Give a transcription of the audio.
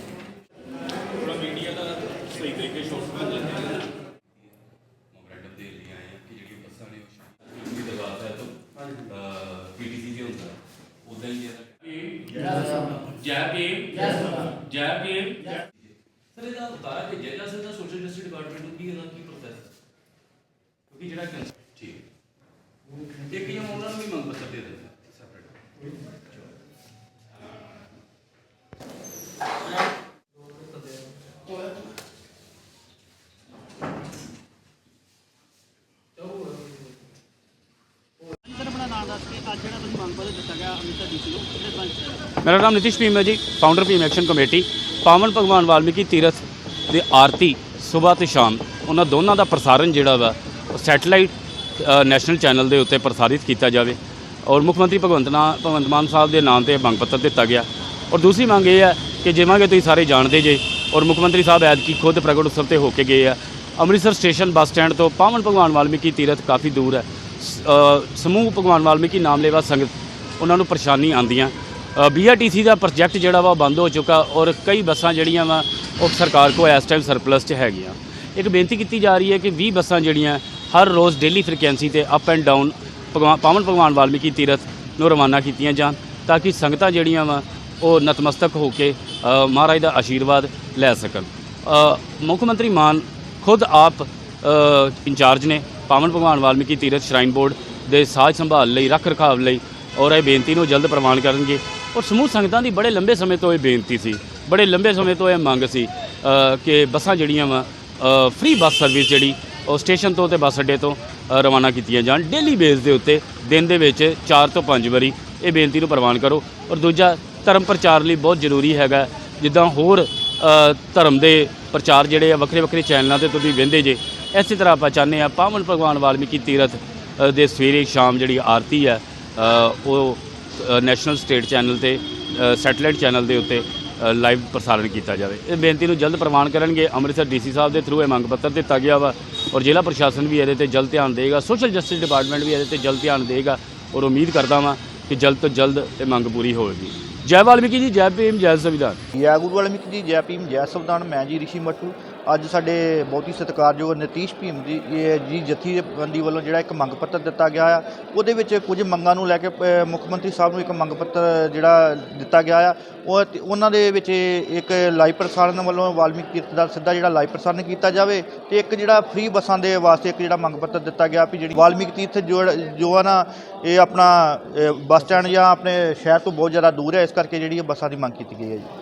ਥੋੜਾ ਮੀਡੀਆ ਦਾ ਸਹੀ ਤਰੀਕੇ ਸ਼ੋਟ ਕਰ ਲੈਂਦੇ ਆ ਮੈਮੋਰੈਂਡਮ ਦੇ ਲਈ ਆਏ ਆ ਕਿ ਜਿਹੜੀਆਂ ਬੱਸਾਂ ਨੇ ਉਹ ਵੀ ਦਰਬਾਰ ਸਾਹਿਬ ਤੋਂ ਪੀਟੀਸੀ ਦੇ ਹੁੰਦਾ ਉਦਾਂ ਹੀ ਇਹਦਾ ਜੈ ਭੀਮ ਜੈ ਭੀਮ ਸਰ ਇਹਦਾ ਉਤਾਰਾ ਭੇਜਿਆ ਜਾ ਸਕਦਾ ਸੋਸ਼ਲ ਜਸਟਿਸ ਡਿਪਾਰਟਮੈਂਟ ਨੂੰ ਕੀ ਇਹਦਾ ਕੀ ਪ੍ਰੋਸੈਸ ਕਿਉਂਕਿ ਜਿਹੜਾ ਕਨ- ਠੀਕ ਇੱਕ ਜਾਂ ਉਹਨਾਂ ਨੂੰ ਵੀ ਮੰਗ ਪੱਤਰ ਦੇ ਦਿੰਦਾ ਸੈਪਰੇਟ ਸਰ ਆਪਣਾ ਨਾਮ ਦੱਸ ਕੇ ਅੱਜ ਜਿਹੜਾ ਤੁਸੀਂ ਮੰਗ ਪੱਤਰ ਦਿੱਤਾ ਗਿਆ ਅੰਮ੍ਰਿਤਸਰ ਡੀਸੀ ਨੂੰ ਕਿਹਦੇ ਸੰਬੰਧ ਚ ਮੇਰਾ ਨਾਮ ਨਿਤਿਸ਼ ਭੀਮ ਹੈ ਜੀ ਫਾਊਂਡਰ ਭੀਮ ਐਕਸ਼ਨ ਕਮੇਟੀ ਪਾਵਨ ਭਗਵਾਨ ਵਾਲਮੀਕੀ ਤੀਰਥ ਦੇ ਆਰਤੀ ਸਵੇਰ ਤੇ ਸ਼ਾਮ, ਉਹਨਾਂ ਦੋਨਾਂ ਦਾ ਪ੍ਰਸਾਰਣ ਜਿਹੜਾ ਵਾ, ਸੈਟੇਲਾਈਟ ਨੈਸ਼ਨਲ ਚੈਨਲ ਦੇ ਉੱਤੇ ਪ੍ਰਸਾਰਿਤ ਕੀਤਾ ਜਾਵੇ। ਔਰ ਮੁੱਖ ਮੰਤਰੀ ਭਗਵੰਤ ਨਾ, ਭਗਵੰਤ ਮਾਨ ਸਾਹਿਬ ਦੇ ਨਾਮ ਤੇ ਮੰਗ ਪੱਤਰ ਦਿੱਤਾ ਗਿਆ। ਔਰ ਦੂਸਰੀ ਮੰਗ ਇਹ ਹੈ ਕਿ ਜਿਵੇਂ ਕਿ ਤੁਸੀਂ ਸਾਰੇ ਜਾਣਦੇ ਜੇ, ਔਰ ਮੁੱਖ ਮੰਤਰੀ ਸਾਹਿਬ ਐਤਕੀ ਖੁਦ ਪ੍ਰਗਟ ਉਤਸਵ ਤੇ ਹੋ ਕੇ ਗਏ ਆ, ਅੰਮ੍ਰਿਤਸਰ ਸਟੇਸ਼ਨ ਬੱਸ ਸਟੈਂਡ ਤੋਂ ਪਾਵਨ ਭਗਵਾਨ ਵਾਲਮੀਕੀ ਤੀਰਥ ਕਾਫੀ ਦੂਰ ਹੈ। ਸਮੂਹ ਭਗਵਾਨ ਵਾਲਮੀਕੀ ਨਾਮ ਲੈਵਾ ਸੰਗਤ, ਉਹਨਾਂ ਨੂੰ ਪਰੇਸ਼ਾਨੀ ਆਉਂਦੀਆਂ। ਬੀਆਰਟੀਸੀ ਦਾ ਪ੍ਰੋਜੈਕਟ ਜਿਹੜਾ ਵਾ ਉਹ ਬੰਦ ਹੋ ਚੁੱਕਾ ਔਰ ਕਈ ਬੱਸਾਂ ਜਿਹੜੀਆਂ ਵਾ ਉਹ ਸਰਕਾਰ ਕੋਲ ਇਸ ਟਾਈਮ ਸਰਪਲਸ 'ਚ ਹੈਗੀਆਂ। ਇੱਕ ਬੇਨਤੀ ਕੀਤੀ ਜਾ ਰਹੀ ਹੈ ਕਿ 20 ਬੱਸਾਂ ਜਿਹੜੀਆਂ ਹਰ ਰੋਜ਼ ਡੇਲੀ ਫ੍ਰੀਕੁਐਂਸੀ ਤੇ ਅਪ ਐਂਡ ਡਾਊਨ ਭਗਵਾਨ ਪਾਵਨ ਭਗਵਾਨ ਵਾਲਮੀਕੀ ਤੀਰਥ ਨੂੰ ਰਵਾਨਾ ਕੀਤੀਆਂ ਜਾਣ ਤਾਂ ਕਿ ਸੰਗਤਾਂ ਜਿਹੜੀਆਂ ਵਾ ਉਹ ਨਤਮਸਤਕ ਹੋ ਕੇ ਮਹਾਰਾਜ ਦਾ ਆਸ਼ੀਰਵਾਦ ਲੈ ਸਕਣ। ਮੁੱਖ ਮੰਤਰੀ ਮਾਨ ਖੁਦ ਆਪ ਇੰਚਾਰਜ ਨੇ ਪਾਵਨ ਭਗਵਾਨ ਵਾਲਮੀਕੀ ਤੀਰਥ ਸ਼ਰਾਈਨ ਬੋਰਡ ਦੇ ਸਾਜ ਸੰਭਾਲ ਲਈ, ਰੱਖ ਰਖਾਵ ਲਈ ਔਰ ਇਹ ਬੇਨਤੀ ਨੂੰ ਜਲਦ ਪ੍ਰਵਾਨ ਕਰਨਗੇ। ਔਰ ਸਮੂਹ ਸੰਗਤਾਂ ਦੀ ਬੜੇ ਲੰਬੇ ਸਮੇਂ ਤੋਂ ਇਹ ਬੇਨਤੀ ਸੀ, ਬੜੇ ਲੰਬੇ ਸਮੇਂ ਤੋਂ ਇਹ ਮੰਗ ਸੀ ਕਿ ਬੱਸਾਂ ਜਿਹੜੀਆਂ ਵਾ ਫ੍ਰੀ ਬੱਸ ਸਰਵਿਸ ਜਿਹੜੀ, ਉਹ ਸਟੇਸ਼ਨ ਤੋਂ ਤੇ ਬੱਸ ਅੱਡੇ ਤੋਂ ਰਵਾਨਾ ਕੀਤੀਆਂ ਜਾਣ। ਡੇਲੀ ਬੇਸ ਦੇ ਉੱਤੇ ਦਿਨ ਦੇ ਵਿੱਚ 4 ਤੋਂ 5 ਵਾਰੀ ਇਹ ਬੇਨਤੀ ਨੂੰ ਪ੍ਰਵਾਨ ਕਰੋ। ਔਰ ਦੂਜਾ, ਧਰਮ ਪ੍ਰਚਾਰ ਲਈ ਬਹੁਤ ਜ਼ਰੂਰੀ ਹੈਗਾ। ਜਿੱਦਾਂ ਹੋਰ ਧਰਮ ਦੇ ਪ੍ਰਚਾਰ ਜਿਹੜੇ ਆ ਵੱਖਰੇ ਵੱਖਰੇ ਚੈਨਲਾਂ ਤੇ ਤੁਸੀਂ ਵਹਿੰਦੇ ਜੇ ਇਸੇ ਤਰ੍ਹਾਂ ਆਪਾਂ ਚਾਹੁੰਦੇ ਆ ਪਾਵਨ ਭਗਵਾਨ ਵਾਲਮੀਕੀ ਤੀਰਥ ਦੇ ਸਵੇਰੇ ਸ਼ਾਮ ਜਿਹੜੀ ਆਰਤੀ ਹੈ ਉਹ ਨੈਸ਼ਨਲ ਸਟੇਟ ਚੈਨਲ ਤੇ ਸੈਟਲਾਈਟ ਚੈਨਲ ਦੇ ਉੱਤੇ ਲਾਈਵ ਪ੍ਰਸਾਰਣ ਕੀਤਾ ਜਾਵੇ। ਇਹ ਬੇਨਤੀ ਨੂੰ ਜਲਦ ਪ੍ਰਵਾਨ ਕਰਨਗੇ। ਅੰਮ੍ਰਿਤਸਰ ਡੀਸੀ ਸਾਹਿਬ ਦੇ ਥਰੂ ਇਹ ਮੰਗ ਪੱਤਰ ਦਿੱਤਾ ਗਿਆ ਵਾ ਔਰ ਜ਼ਿਲ੍ਹਾ ਪ੍ਰਸ਼ਾਸਨ ਵੀ ਇਹਦੇ ਤੇ ਜਲਦ ਧਿਆਨ ਦੇਗਾ। ਸੋਸ਼ਲ ਜਸਟਿਸ ਡਿਪਾਰਟਮੈਂਟ ਵੀ ਇਹਦੇ ਤੇ ਜਲਦ ਧਿਆਨ ਦੇਗਾ ਔਰ ਉਮੀਦ ਕਰਦਾ ਵਾਂ ਕਿ ਜਲਦ ਤੋਂ ਜਲਦ ਇਹ ਮੰਗ ਪੂਰੀ ਹੋਵੇਗੀ। ਜੈ ਵਾਲਮੀਕੀ ਜੀ, ਜੈ ਭੀਮ, ਜੈ ਸੰਵਿਧਾਨ। ਜੈ ਗੁਰੂ ਵਾਲਮੀਕੀ ਜੀ, ਜੈ ਭੀਮ, ਜੈ ਸੰਵਿਧਾਨ। ਮੈਂ ਜੀ ਰਿਸ਼ੀ ਮੱਟੂ। ਅੱਜ ਸਾਡੇ ਬਹੁਤ ਹੀ ਸਤਿਕਾਰਯੋਗ ਨਤੀਸ਼ ਭੀਮ ਜੀ, ਇਹ ਜੀ ਜਥੇਬੰਦੀ ਵੱਲੋਂ ਜਿਹੜਾ ਇੱਕ ਮੰਗ ਪੱਤਰ ਦਿੱਤਾ ਗਿਆ ਆ, ਉਹਦੇ ਵਿੱਚ ਕੁਝ ਮੰਗਾਂ ਨੂੰ ਲੈ ਕੇ ਮੁੱਖ ਮੰਤਰੀ ਸਾਹਿਬ ਨੂੰ ਇੱਕ ਮੰਗ ਪੱਤਰ ਜਿਹੜਾ ਦਿੱਤਾ ਗਿਆ ਆ, ਉਹ ਤੇ ਉਹਨਾਂ ਦੇ ਵਿੱਚ ਇੱਕ ਲਾਈਵ ਪ੍ਰਸਾਰਣ ਵੱਲੋਂ ਵਾਲਮੀਕ ਤੀਰਥ ਦਾ ਸਿੱਧਾ ਜਿਹੜਾ ਲਾਈਵ ਪ੍ਰਸਾਰਣ ਕੀਤਾ ਜਾਵੇ ਤੇ ਇੱਕ ਜਿਹੜਾ ਫ੍ਰੀ ਬੱਸਾਂ ਦੇ ਵਾਸਤੇ ਇੱਕ ਜਿਹੜਾ ਮੰਗ ਪੱਤਰ ਦਿੱਤਾ ਗਿਆ ਵੀ ਜਿਹੜੀ ਵਾਲਮੀਕੀ ਤੀਰਥ ਜੋ ਆ ਨਾ, ਇਹ ਆਪਣਾ ਬੱਸ ਸਟੈਂਡ ਜਾਂ ਆਪਣੇ ਸ਼ਹਿਰ ਤੋਂ ਬਹੁਤ ਜ਼ਿਆਦਾ ਦੂਰ ਹੈ, ਇਸ ਕਰਕੇ ਜਿਹੜੀ ਬੱਸਾਂ ਦੀ ਮੰਗ ਕੀਤੀ ਗਈ ਹੈ ਜੀ।